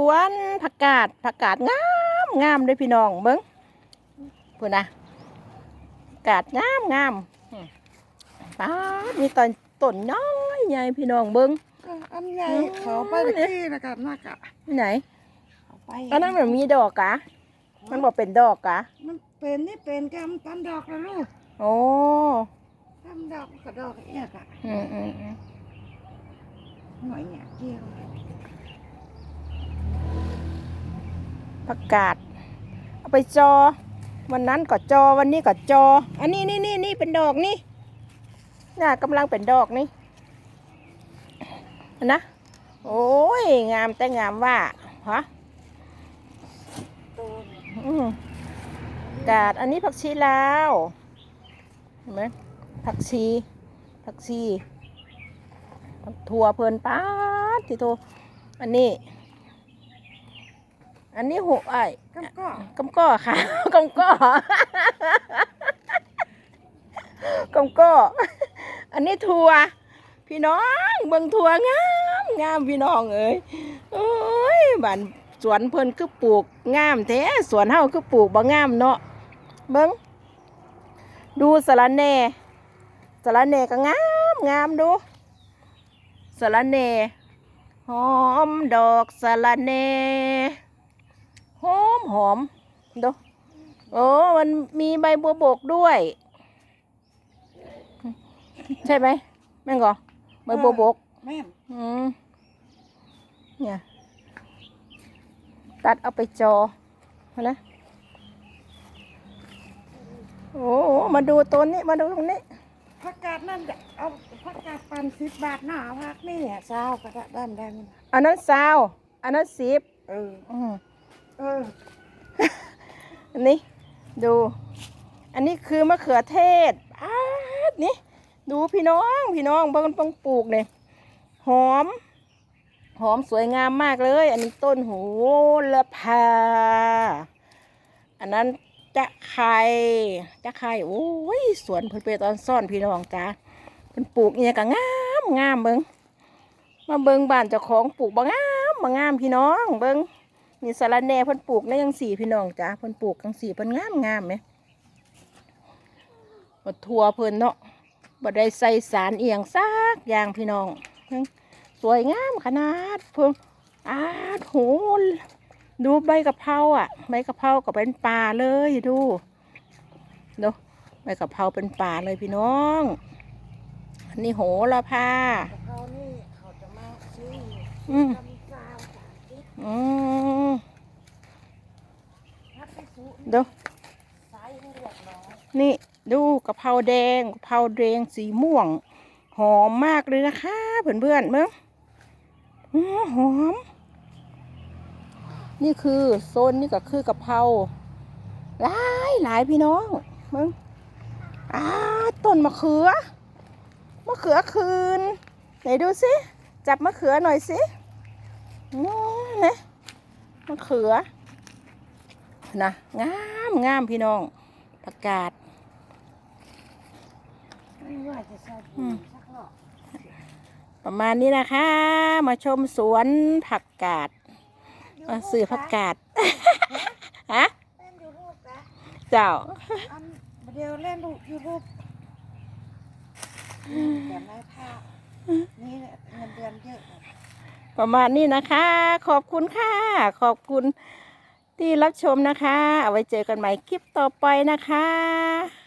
สวนผักกาดผักกาดงามงามเลยพี่น้องเบิ้งพูดนะผักกาดงามงามอืมป้าดมีตอนต้นน้อยใหญ่พี่น้องเบิ้งอันใหญ่อืมเขาไปตะกี้นะกันมากอะที่ไหนเขาไปตอนนั้นมันมีดอกกะมันบอกเป็นดอกกะมันเป็นนี่เป็นกำตันดอกแล้วลูกโอ้ทำดอกกับดอกเอียกอะอืมอืมอืมหน่อยเนี่ยเกี่ยว ผักกาดเอาไปจอ วันนั้นก็จอวันนี้ก็จอ อันนี้นี่นี่นี่เป็นดอกนี่น่ากำลังเป็นดอกนี่นะโอ้ยงามแต่งามว่าฮะกาดอันนี้ผักชีลาวเห็นไหมผักชีผักชีผักถั่วเพลินป้าที่โตอันนี้ อันนี้หัวไอ้กำก็กำก้อค่ะกำก้อกำก้ออันนี้ถั่วพี่น้องเบิ่งถั่วงามงามพี่น้องเอ้ยโอ้ยบ้านสวนเพิ่นคือปลูกงามแท้สวนเฮาคือปลูกบ่งามเนาะเบิ่งดูสะระแหน่สะระแหน่ก็งามงามดูสะระแหน่หอมดอกสะระแหน่ห อมหอมดูโอ้มันมีใบบัวบกด้วย ใช่ไหมแม่งก่อใบบัวบกแม่นอืมเนี่ยตัดเอาไปจอเอานะโอ้โหมาดูต้นนี้มาดูตรงนี้ผักกาดนั่นเอาผักกาดปันสิบบาทหนาพักนี่เช้ากระดาษด้านแดงนี่อันนั้นซาวอันนั้นสิบเอออืม เออ อันนี้ดู อันนี้คือมะเขือเทศอ้าดนี่ดูพี่น้องพี่น้องเบิ่งเพิ่งปลูกเนี่ยหอม หอมสวยงามมากเลย อันนี้ต้นโหระพา อันนั้นจะไข่จะไข่โอ้ยสวนเพิ่นไปตอนซ่อนพี่น้องจ้าเพิ่นปลูกเนี่ยก็งามงามเบิงมาเบิงบ้านเจ้าของปลูกบ่งามบ่งามพี่น้องเบิง นี่สาระแหน่เพิ่นปลูกในจังสี่พี่น้องจ้าเพิ่นปลูกจังสี่เพิ่นงามงามไหมบ่ทั่วเพิ่นเนาะบ่ได้ใส่สารเอียงซากอย่างพี่น้องเบิ่งสวยงามขนาดเพิ่นอาดโหดูใบกะเพราอะ ใบกะเพราก็เป็นป่าเลยดูดูใบกะเพราเป็นป่าเลยพี่น้องอันนี้โหระพาแต่เขานี่เขาจะมาซื้ออืม กำซาวสามสิบ อืม นับไปซื้อ ดูนี่ดูกะเพราแดงกะเพราแดงสีม่วง หอมมากเลยนะคะเพื่อนเมื่งอื้อหอม นี่คือโซนนี่ก็คือกะเพราหลายหลายพี่น้องมึงอ้าต้นมะเขือมะเขือคืน ไหนดูสิจับมะเขือหน่อยสินี่นะมะเขือ นะงามงามพี่น้องประกาศไม่ว่าจะใส่อืปุ๋ยมสักหรอกประมาณนี้นะคะ มาชมสวนผักกาดมาซื้อผักกาดฮะเล่นยูทูบนะเจ้าอันเดียวเล่นยูทูบแบบนายภาพนี่แหละเงินเดือนเยอะนะประมาณนี้นะคะ ขอบคุณค่ะ ขอบคุณ ที่รับชมนะคะ เอาไว้เจอกันใหม่คลิปต่อไปนะคะ